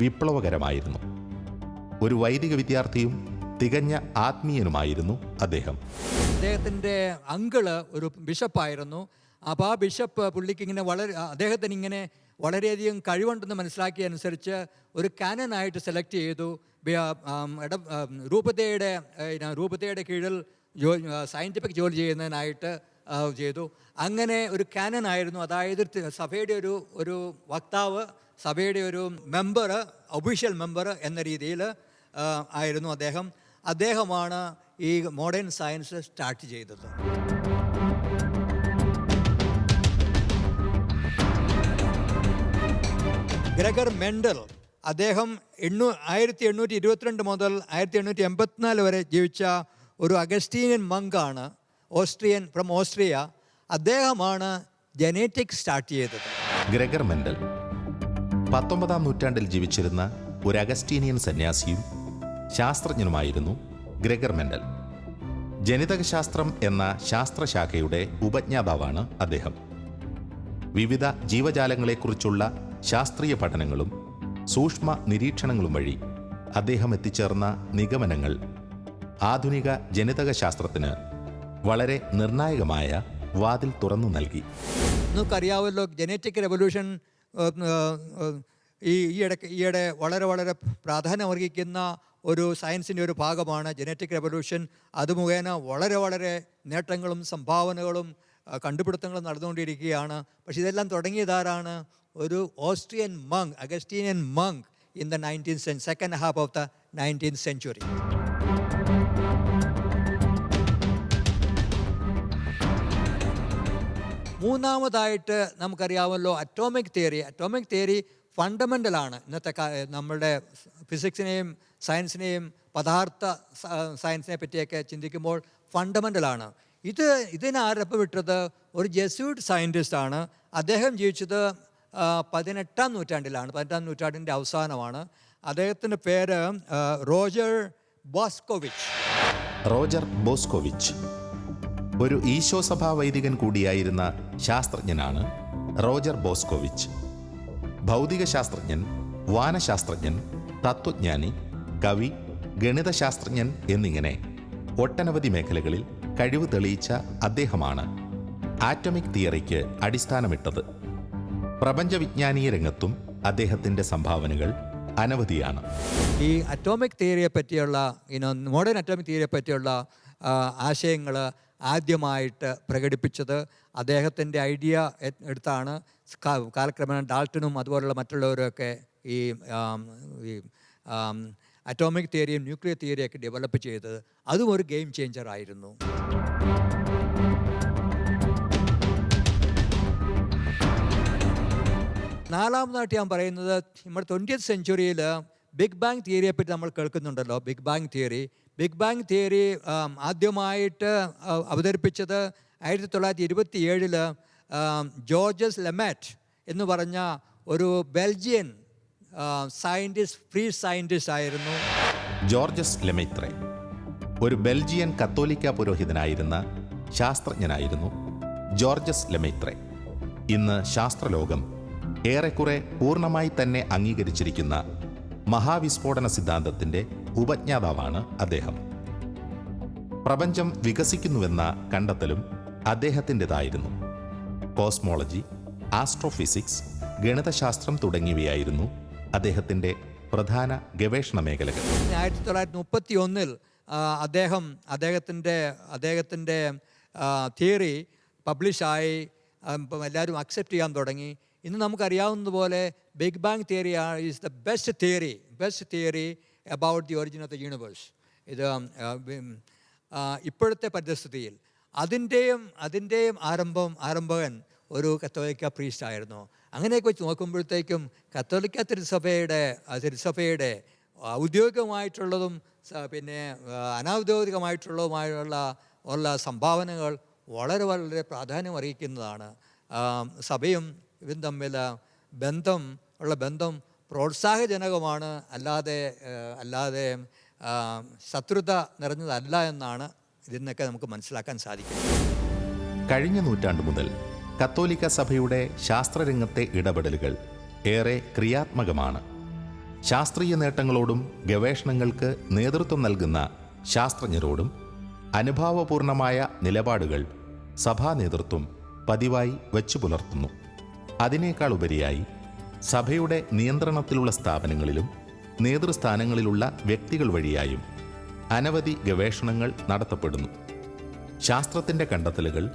Speaker 2: വിപ്ലവകരമായിരുന്നു. ഒരു വൈദിക വിദ്യാർത്ഥിയും തികഞ്ഞ ആത്മീയനുമായിരുന്നു അദ്ദേഹം.
Speaker 5: അദ്ദേഹത്തിന്റെ അങ്കിൾ ഒരു ബിഷപ്പായിരുന്നു. അപ്പോൾ ആ ബിഷപ്പ് പുള്ളിക്ക് ഇങ്ങനെ വളരെ അദ്ദേഹത്തിന് ഇങ്ങനെ വളരെയധികം കഴിവുണ്ടെന്ന് മനസ്സിലാക്കിയ അനുസരിച്ച് ഒരു കാനനായിട്ട് സെലക്ട് ചെയ്തു. ഇട രൂപതയുടെ രൂപതയുടെ കീഴിൽ ജോ സയന്റിഫിക് ജോലി ചെയ്യുന്നതിനായിട്ട് ചെയ്തു. അങ്ങനെ ഒരു കാനനായിരുന്നു അതായത് സഭയുടെ ഒരു ഒരു വക്താവ് സഭയുടെ ഒരു മെമ്പർ ഒഫീഷ്യൽ മെമ്പർ എന്ന രീതിയിൽ ആയിരുന്നു അദ്ദേഹം. അദ്ദേഹമാണ് ഈ മോഡേൺ സയൻസ് സ്റ്റാർട്ട് ചെയ്തത്. ഗ്രഗർ മെൻഡൽ അദ്ദേഹം എണ്ണൂ ആയിരത്തി എണ്ണൂറ്റി ഇരുപത്തിരണ്ട് മുതൽ ആയിരത്തി എണ്ണൂറ്റി എൺപത്തിനാല് വരെ ജീവിച്ച ഒരു അഗസ്റ്റീനിയൻ മങ്കാണ് ഓസ്ട്രിയൻ ഫ്രം ഓസ്ട്രിയ. അദ്ദേഹമാണ് ജനറ്റിക് സ്റ്റാർട്ട് ചെയ്തത്.
Speaker 2: ഗ്രഗർ മെൻഡൽ പത്തൊമ്പതാം നൂറ്റാണ്ടിൽ ജീവിച്ചിരുന്ന ഒരു അഗസ്റ്റീനിയൻ സന്യാസിയും ശാസ്ത്രജ്ഞനുമായിരുന്നു ഗ്രഗർ മെൻഡൽ. ജനിതകശാസ്ത്രം എന്ന ശാസ്ത്രശാഖയുടെ ഉപജ്ഞാതാവാണ് അദ്ദേഹം. വിവിധ ജീവജാലങ്ങളെക്കുറിച്ചുള്ള ശാസ്ത്രീയ പഠനങ്ങളും സൂക്ഷ്മ നിരീക്ഷണങ്ങളും വഴി അദ്ദേഹം എത്തിച്ചേർന്ന നിഗമനങ്ങൾ ആധുനിക ജനിതക ശാസ്ത്രത്തിന് വളരെ നിർണായകമായ വാതിൽ തുറന്നു നൽകി.
Speaker 5: നമുക്കറിയാമല്ലോ ജനറ്റിക് റെവല്യൂഷൻ ഈ ഈയിടക്ക് ഈയിടെ വളരെ വളരെ പ്രാധാന്യം അർഹിക്കുന്ന ഒരു സയൻസിന്റെ ഒരു ഭാഗമാണ് ജനറ്റിക് റെവല്യൂഷൻ അത് മുഖേന വളരെ വളരെ നേട്ടങ്ങളും സംഭാവനകളും കണ്ടുപിടുത്തങ്ങളും നടന്നുകൊണ്ടിരിക്കുകയാണ്. പക്ഷേ ഇതെല്ലാം തുടങ്ങിയതാരാണ് ഒരു Austrian monk Augustinian monk in the nineteen Sen second half of the nineteen century മൂന്നാമതായിട്ട് നമുക്കറിയാമല്ലോ അറ്റോമിക് തിയറി അറ്റോമിക് തിയറി ഫണ്ടമെന്റലാണ് ഇന്നത്തെ നമ്മളുടെ ഫിസിക്സിനെയും സയൻസിനെയും പദാർത്ഥ സയൻസിനെ പറ്റിയൊക്കെ ചിന്തിക്കുമ്പോൾ ഫണ്ടമെന്റലാണ് ഇത് ഇതിനാരപ്പ് വിട്ടത് ഒരു ജെസ്യൂട്ട് സയന്റിസ്റ്റാണ് അദ്ദേഹം ജീവിച്ചത് പതിനെട്ടാം നൂറ്റാണ്ടിലാണ് പതിനെട്ടാം നൂറ്റാണ്ടിന്റെ അവസാനമാണ്. അദ്ദേഹത്തിന്റെ പേര് റോജർ ബോസ്കോവിച്ച്.
Speaker 2: റോജർ ബോസ്കോവിച്ച്. ഒരു ഈശോസഭാ വൈദികൻ കൂടിയായിരുന്ന ശാസ്ത്രജ്ഞനാണ് റോജർ ബോസ്കോവിച്ച്. ഭൗതിക ശാസ്ത്രജ്ഞൻ വാനശാസ്ത്രജ്ഞൻ തത്വജ്ഞാനി കവി ഗണിതശാസ്ത്രജ്ഞൻ എന്നിങ്ങനെ ഒട്ടനവധി മേഖലകളിൽ കഴിവ് തെളിയിച്ച അദ്ദേഹമാണ് ആറ്റമിക് തിയറിക്ക് അടിസ്ഥാനമിട്ടത്. പ്രപഞ്ചവിജ്ഞാനീയ രംഗത്തും അദ്ദേഹത്തിന്റെ സംഭാവനകൾ അനവധിയാണ്.
Speaker 5: ഈ അറ്റോമിക് തിയറിയെ പറ്റിയുള്ള ഇനോ മോഡേൺ അറ്റോമിക് തിയറിയെ പറ്റിയുള്ള ആശയങ്ങൾ ആദ്യമായിട്ട് പ്രകടിപ്പിച്ചത് അദ്ദേഹത്തിന്റെ ഐഡിയ എടുത്താണ്. കാലക്രമേണ ഡാൾട്ടനും അതുപോലുള്ള മറ്റുള്ളവരൊക്കെ ഈ ഈ അറ്റോമിക് തിയറിയും ന്യൂക്ലിയർ തിയറിയൊക്കെ ഡെവലപ്പ് ചെയ്തത്. അതും ഒരു ഗെയിം ചേഞ്ചർ ആയിരുന്നു നാലാമതായിട്ട് ഞാൻ പറയുന്നത്. നമ്മുടെ ട്വന്റിയത്ത് സെഞ്ചുറിയിൽ ബിഗ് ബാങ് തിയറിയെ പറ്റി നമ്മൾ കേൾക്കുന്നുണ്ടല്ലോ. Big bang theory big bang theory ആദ്യമായിട്ട് അവതരിപ്പിച്ചത് ആയിരത്തി തൊള്ളായിരത്തി ഇരുപത്തി ഏഴിൽ ജോർജസ് ലെമാറ്റ് എന്ന് പറഞ്ഞ ഒരു ബെൽജിയൻ സയന്റിസ്റ്റ് ഫ്രീ സയന്റിസ്റ്റ് ആയിരുന്നു.
Speaker 2: ജോർജസ് ലെമൈത്രെ ഒരു ബെൽജിയൻ കത്തോലിക്ക പുരോഹിതനായിരുന്ന ശാസ്ത്രജ്ഞനായിരുന്നു ജോർജസ് ലെമൈത്രെ ഇന്ന് ശാസ്ത്രലോകം ഏറെക്കുറെ പൂർണമായി തന്നെ അംഗീകരിച്ചിരിക്കുന്ന മഹാവിസ്ഫോടന സിദ്ധാന്തത്തിന്റെ ഉപജ്ഞാതാവാണ് അദ്ദേഹം. പ്രപഞ്ചം വികസിക്കുന്നുവെന്ന കണ്ടെത്തലും അദ്ദേഹത്തിന്റെതായിരുന്നു. കോസ്മോളജി ആസ്ട്രോഫിസിക്സ് ഗണിതശാസ്ത്രം തുടങ്ങിയവയായിരുന്നു അദ്ദേഹത്തിന്റെ പ്രധാന ഗവേഷണ മേഖലകൾ.
Speaker 5: ആയിരത്തി തൊള്ളായിരത്തി മുപ്പത്തി ഒന്നിൽ അദ്ദേഹം അദ്ദേഹത്തിന്റെ അദ്ദേഹത്തിന്റെ തിയറി പബ്ലിഷായി എല്ലാവരും അക്സെപ്റ്റ് ചെയ്യാൻ തുടങ്ങി. ഇന്ന് നമുക്കറിയാവുന്നതുപോലെ big bang theory is the best theory best theory about the origin of the universe ഇത് ഇപ്പോഴത്തെ പരിതസ്ഥിതിയിൽ അതിന്റെയും അതിന്റെയും ആരംഭം ആരംഭകൻ ഒരു കത്തോലിക്ക പ്രീസ്റ്റ് ആയിരുന്നു. അങ്ങനെയൊക്കെ വെച്ച് നോക്കുമ്പോഴത്തേക്കും കത്തോലിക്ക തിരുസഭയുടെ തിരുസഭയുടെ ഔദ്യോഗികമായിട്ടുള്ളതും പിന്നെ അനൗദ്യോഗികമായിട്ടുള്ളതുമായുള്ള ഉള്ള സംഭാവനകൾ വളരെ വളരെ പ്രാധാന്യം അറിയിക്കുന്നതാണ് സഭയും ഇവരും തമ്മിൽ ബന്ധം ഉള്ള ബന്ധം പ്രോത്സാഹജനകമാണ്. അല്ലാതെ അല്ലാതെ ശത്രുത നിറഞ്ഞതല്ല എന്നാണ് ഇതിൽ നിന്നൊക്കെ നമുക്ക് മനസ്സിലാക്കാൻ സാധിക്കുന്നത്.
Speaker 2: കഴിഞ്ഞ നൂറ്റാണ്ട് മുതൽ കത്തോലിക്ക സഭയുടെ ശാസ്ത്രരംഗത്തെ ഇടപെടലുകൾ ഏറെ ക്രിയാത്മകമാണ്. ശാസ്ത്രീയ നേട്ടങ്ങളോടും ഗവേഷണങ്ങൾക്ക് നേതൃത്വം നൽകുന്ന ശാസ്ത്രജ്ഞരോടും അനുഭാവപൂർണമായ നിലപാടുകൾ സഭാ നേതൃത്വം പതിവായി വച്ചു പുലർത്തുന്നു അതിനേക്കാൾ ഉപരിയായി സഭയുടെ നിയന്ത്രണത്തിലുള്ള സ്ഥാപനങ്ങളിലും നേതൃസ്ഥാനങ്ങളിലുള്ള വ്യക്തികൾ വഴിയായും അനവധി ഗവേഷണങ്ങൾ നടത്തപ്പെടുന്നു. ശാസ്ത്രത്തിന്റെ കണ്ടെത്തലുകൾ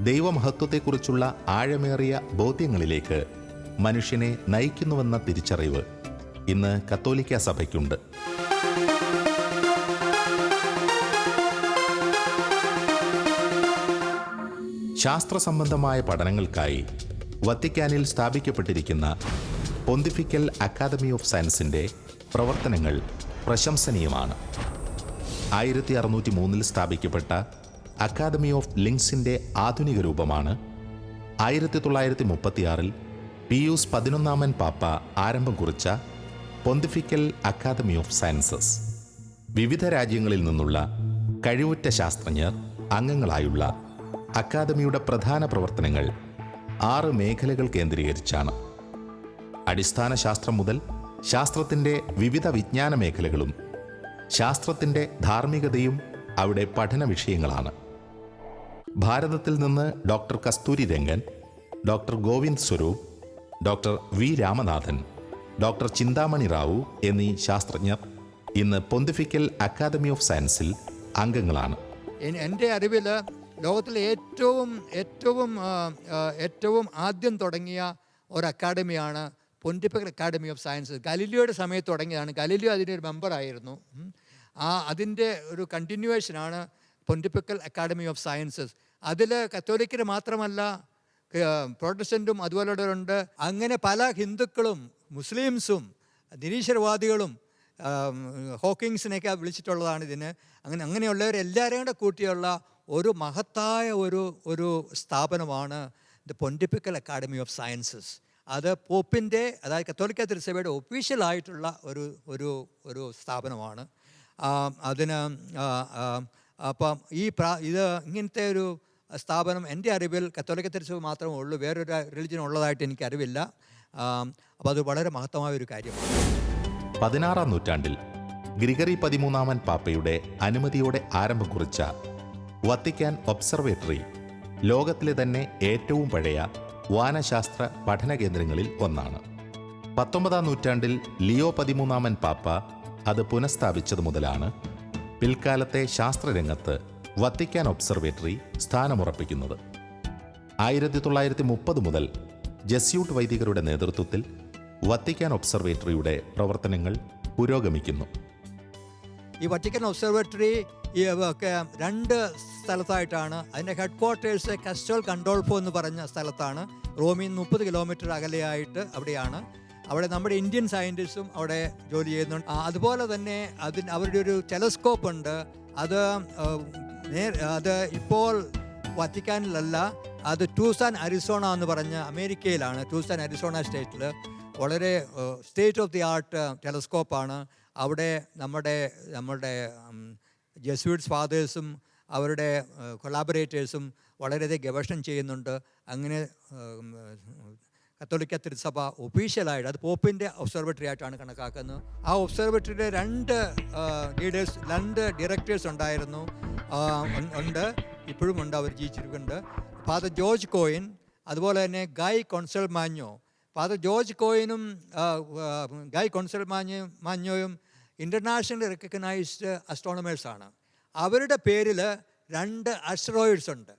Speaker 2: ദൈവമഹത്വത്തെക്കുറിച്ചുള്ള ആഴമേറിയ ബോധ്യങ്ങളിലേക്ക് മനുഷ്യനെ നയിക്കുന്നുവെന്ന തിരിച്ചറിവ് ഇന്ന് കത്തോലിക്ക സഭയ്ക്കുണ്ട്. ശാസ്ത്ര സംബന്ധമായ പഠനങ്ങൾക്കായി വത്തിക്കാനിൽ സ്ഥാപിക്കപ്പെട്ടിരിക്കുന്ന പൊന്തിഫിക്കൽ അക്കാദമി ഓഫ് സയൻസിന്റെ പ്രവർത്തനങ്ങൾ പ്രശംസനീയമാണ്. ആയിരത്തി അറുന്നൂറ്റി മൂന്നിൽ സ്ഥാപിക്കപ്പെട്ട അക്കാദമി ഓഫ് ലിങ്സിന്റെ ആധുനിക രൂപമാണ് ആയിരത്തി തൊള്ളായിരത്തി മുപ്പത്തിയാറിൽ പിയൂസ് പതിനൊന്നാമൻ പാപ്പ ആരംഭം കുറിച്ച പൊന്തിഫിക്കൽ അക്കാദമി ഓഫ് സയൻസസ് വിവിധ രാജ്യങ്ങളിൽ നിന്നുള്ള കഴിവുറ്റ ശാസ്ത്രജ്ഞർ അംഗങ്ങളായുള്ള അക്കാദമിയുടെ പ്രധാന പ്രവർത്തനങ്ങൾ ആറ് മേഖലകൾ കേന്ദ്രീകരിച്ചാണ്. അടിസ്ഥാന ശാസ്ത്രം മുതൽ ശാസ്ത്രത്തിന്റെ വിവിധ വിജ്ഞാന മേഖലകളും ശാസ്ത്രത്തിന്റെ ധാർമ്മികതയും അവിടെ പഠന വിഷയങ്ങളാണ്. ഭാരതത്തിൽ നിന്ന് doctor Kasturi Rangan doctor Govind Swarup doctor V Ramanathan doctor Chintamani Rao എന്നീ ശാസ്ത്രജ്ഞർ ഇന്ന് പൊന്തിഫിക്കൽ അക്കാദമി ഓഫ് സയൻസിൽ അംഗങ്ങളാണ്.
Speaker 5: എന്റെ അറിവിൽ ലോകത്തിലെ ഏറ്റവും ഏറ്റവും ഏറ്റവും ആദ്യം തുടങ്ങിയ ഒരു അക്കാഡമിയാണ് പൊന്റിപ്പക്കൽ അക്കാഡമി ഓഫ് സയൻസസ് ഗലീലിയോയുടെ സമയത്ത് തുടങ്ങിയതാണ്. ഗലീലിയോ അതിന്റെ ഒരു മെമ്പറായിരുന്നു. ആ അതിന്റെ ഒരു കണ്ടിന്യൂവേഷനാണ് പൊന്റിപ്പക്കൽ അക്കാഡമി ഓഫ് സയൻസസ് അതിൽ കത്തോലിക്കർ മാത്രമല്ല പ്രൊട്ടസ്റ്റന്റും അതുപോലുള്ളവരുണ്ട്. അങ്ങനെ പല ഹിന്ദുക്കളും മുസ്ലിംസും നിരീശ്വരവാദികളും ഹോക്കിങ്സിനെയൊക്കെ വിളിച്ചിട്ടുള്ളതാണ് ഇതിന്. അങ്ങനെ അങ്ങനെയുള്ളവരെല്ലാവരെയും കൂടെ കൂട്ടിയുള്ള ഒരു മഹത്തായ ഒരു ഒരു സ്ഥാപനമാണ് the pontifical academy of sciences. അത് പോപ്പിന്റെ അതായത് കത്തോലിക്ക തിരുസഭയുടെ ഒഫീഷ്യലായിട്ടുള്ള ഒരു ഒരു ഒരു സ്ഥാപനമാണ്. അതിന് അപ്പം ഈ പ്രാ ഇത് ഇങ്ങനത്തെ ഒരു സ്ഥാപനം എന്റെ അറിവിൽ കത്തോലിക്ക തിരുസഭ മാത്രമേ ഉള്ളൂ വേറൊരു റിലിജൻ ഉള്ളതായിട്ട് എനിക്ക് എനിക്കറിവില്ല അപ്പോൾ അത് വളരെ മഹത്തമായ ഒരു കാര്യമാണ്.
Speaker 2: പതിനാറാം നൂറ്റാണ്ടിൽ ഗ്രിഗറി പതിമൂന്നാമൻ പാപ്പയുടെ അനുമതിയോടെ ആരംഭം കുറിച്ച വത്തിക്കാൻ ഒബ്സർവേറ്ററി ലോകത്തിലെ തന്നെ ഏറ്റവും പഴയ വാനശാസ്ത്ര പഠന കേന്ദ്രങ്ങളിൽ ഒന്നാണ്. പത്തൊമ്പതാം നൂറ്റാണ്ടിൽ ലിയോ പതിമൂന്നാമൻ പാപ്പ അത് പുനഃസ്ഥാപിച്ചത് മുതലാണ് പിൽക്കാലത്തെ ശാസ്ത്രരംഗത്ത് വത്തിക്കാൻ ഒബ്സർവേറ്ററി സ്ഥാനമുറപ്പിക്കുന്നത്. ആയിരത്തി തൊള്ളായിരത്തി മുപ്പത് മുതൽ ജസ്യൂട്ട് വൈദികരുടെ നേതൃത്വത്തിൽ വത്തിക്കാൻ ഒബ്സർവേറ്ററിയുടെ പ്രവർത്തനങ്ങൾ പുരോഗമിക്കുന്നു.
Speaker 5: ഈ വത്തിക്കാൻ ഒബ്സർവേറ്ററി ഒക്കെ രണ്ട് സ്ഥലത്തായിട്ടാണ്. അതിന്റെ ഹെഡ് ക്വാർട്ടേഴ്സ് കസ്റ്റോൾ കണ്ടോൾഫോ എന്ന് പറഞ്ഞ സ്ഥലത്താണ്. റോമിൽ നിന്ന് മുപ്പത് കിലോമീറ്റർ അകലെയായിട്ട് അവിടെയാണ്. അവിടെ നമ്മുടെ ഇന്ത്യൻ സയന്റിസ്റ്റും അവിടെ ജോലി ചെയ്യുന്നുണ്ട്. അതുപോലെ തന്നെ അതിന് അവരുടെ ഒരു ടെലസ്കോപ്പ് ഉണ്ട്. അത് നേർ അത് ഇപ്പോൾ വത്തിക്കാനിലല്ല അത് ടൂസാൻ അരിസോണ എന്ന് പറഞ്ഞ അമേരിക്കയിലാണ്. ടൂസാൻ അരിസോണ സ്റ്റേറ്റിൽ വളരെ സ്റ്റേറ്റ് ഓഫ് ദി ആർട്ട് ടെലസ്കോപ്പാണ് അവിടെ നമ്മുടെ നമ്മുടെ ജെസ്യൂട്ട്സ് ഫാദേഴ്സും അവരുടെ കൊളാബറേറ്റേഴ്സും വളരെയധികം ഗവേഷണം ചെയ്യുന്നുണ്ട്. അങ്ങനെ കത്തോലിക്ക തിരുസഭ ഒഫീഷ്യലായിട്ട് അത് പോപ്പിന്റെ ഒബ്സർവേറ്ററി ആയിട്ടാണ് കണക്കാക്കുന്നത്. ആ ഒബ്സർവേറ്ററിയുടെ രണ്ട് ലീഡേഴ്സ് രണ്ട് ഡയറക്ടേഴ്സ് ഉണ്ടായിരുന്നു. ഉണ്ട്. ഇപ്പോഴും ഉണ്ട് അവർ ജീവിച്ചിരിക്കുന്നുണ്ട് ഫാദർ ജോർജ് കോയിൻ അതുപോലെ തന്നെ ഗായ് കൊൺസൽ മാഞ്ഞോ. ഫാദർ ജോർജ് കോയിനും ഗായ് കൊൺസൽ മാഞ്ഞോ മാഞ്ഞോയും ഇന്റർനാഷണലി റെക്കഗ്നൈസ്ഡ് അസ്ട്രോണമേഴ്സാണ് അവരുടെ പേരിൽ രണ്ട് അസ്ട്രോയിഡ്സ് ഉണ്ട്.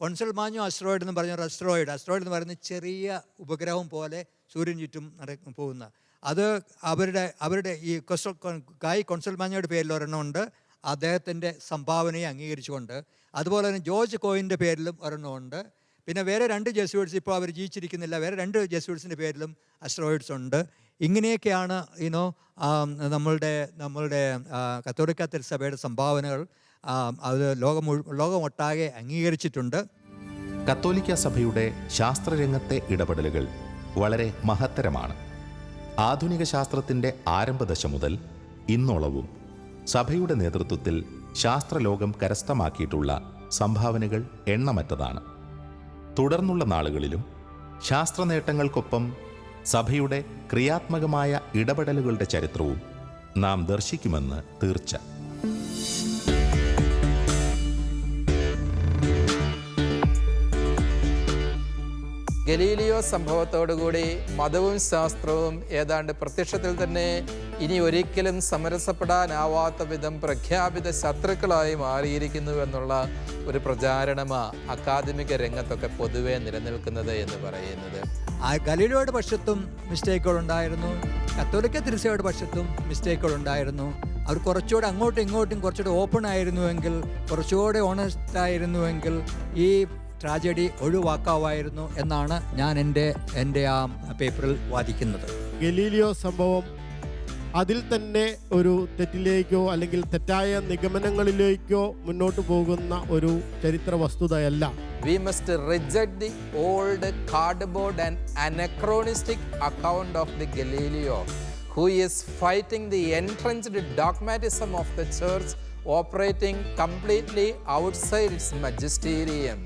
Speaker 5: കൊൺസൽ മാഞ്ഞു അസ്ട്രോയിഡ് എന്ന് പറഞ്ഞ അസ്ട്രോയിഡ് അസ്ട്രോയിഡ് എന്ന് പറയുന്ന ചെറിയ ഉപഗ്രഹം പോലെ സൂര്യൻ ചുറ്റും നട പോകുന്ന. അത് അവരുടെ അവരുടെ ഈ കൊസ്റ്റൽ ഗായ് കൊൺസൽ മാഞ്ഞോയുടെ പേരിൽ ഒരെണ്ണം ഉണ്ട്. അദ്ദേഹത്തിന്റെ സംഭാവനയെ അംഗീകരിച്ചുകൊണ്ട്. അതുപോലെ തന്നെ ജോർജ് കോയിന്റെ പേരിലും ഒരെണ്ണമുണ്ട് പിന്നെ വേറെ രണ്ട് ജെസ്യൂട്ട്സ് ഇപ്പോൾ അവർ ജീവിച്ചിരിക്കുന്നില്ല. വേറെ രണ്ട് ജെസ്യൂട്ട്സിന്റെ പേരിലും അസ്ട്രോയിഡ്സ് ഉണ്ട്. ഇങ്ങനെയൊക്കെയാണ് യുനോ നമ്മളുടെ നമ്മളുടെ കത്തോലിക്ക തിരുസഭയുടെ സംഭാവനകൾ അത് ലോകം ലോകമൊട്ടാകെ അംഗീകരിച്ചിട്ടുണ്ട്.
Speaker 2: കത്തോലിക്ക സഭയുടെ ശാസ്ത്രരംഗത്തെ ഇടപെടലുകൾ വളരെ മഹത്തരമാണ്. ആധുനിക ശാസ്ത്രത്തിന്റെ ആരംഭദശ മുതൽ ഇന്നോളവും സഭയുടെ നേതൃത്വത്തിൽ ശാസ്ത്രലോകം കരസ്ഥമാക്കിയിട്ടുള്ള സംഭാവനകൾ എണ്ണമറ്റതാണ്. തുടർന്നുള്ള നാളുകളിലും ശാസ്ത്ര നേട്ടങ്ങൾക്കൊപ്പം സഭയുടെ ക്രിയാത്മകമായ ഇടപെടലുകളുടെ ചരിത്രവും നാം ദർശിക്കുമെന്ന് തീർച്ച.
Speaker 3: ഗലീലിയോ സംഭവത്തോടുകൂടി മതവും ശാസ്ത്രവും ഏതാണ്ട് പ്രത്യക്ഷത്തിൽ തന്നെ ഇനി ഒരിക്കലും സമരസപ്പെടാനാവാത്ത വിധം പ്രഖ്യാപിത ശത്രുക്കളായി മാറിയിരിക്കുന്നു എന്നുള്ള ഒരു പ്രചാരണമാണ് അക്കാദമിക രംഗത്തൊക്കെ പൊതുവെ നിലനിൽക്കുന്നത് എന്ന് പറയുന്നത്.
Speaker 5: ആ ഗലീലയുടെ പക്ഷത്തും മിസ്റ്റേക്കുകൾ ഉണ്ടായിരുന്നു കത്തോലിക്ക തിരുസയുടെ പക്ഷത്തും മിസ്റ്റേക്കുകൾ ഉണ്ടായിരുന്നു അവർ കുറച്ചുകൂടെ അങ്ങോട്ടും ഇങ്ങോട്ടും കുറച്ചുകൂടെ ഓപ്പൺ ആയിരുന്നുവെങ്കിൽ കുറച്ചുകൂടെ ഓണസ്റ്റ് ആയിരുന്നുവെങ്കിൽ ഈ ട്രാജഡി ഒഴിവാക്കാവായിരുന്നു എന്നാണ് ഞാൻ എന്റെ എന്റെ ആ പേപ്പറിൽ വാദിക്കുന്നത്.
Speaker 6: ഗലീലിയോ സംഭവം അതിൽ തന്നെ ഒരു തെറ്റിലേക്കോ അല്ലെങ്കിൽ തെറ്റായ നിഗമനങ്ങളിലേക്കോ മുന്നോട്ട് പോകുന്ന ഒരു ചരിത്ര വസ്തുതയല്ല
Speaker 3: We must reject the old cardboard and anachronistic account of the Galileo, who is fighting the entrenched dogmatism of the church operating completely outside its magisterium.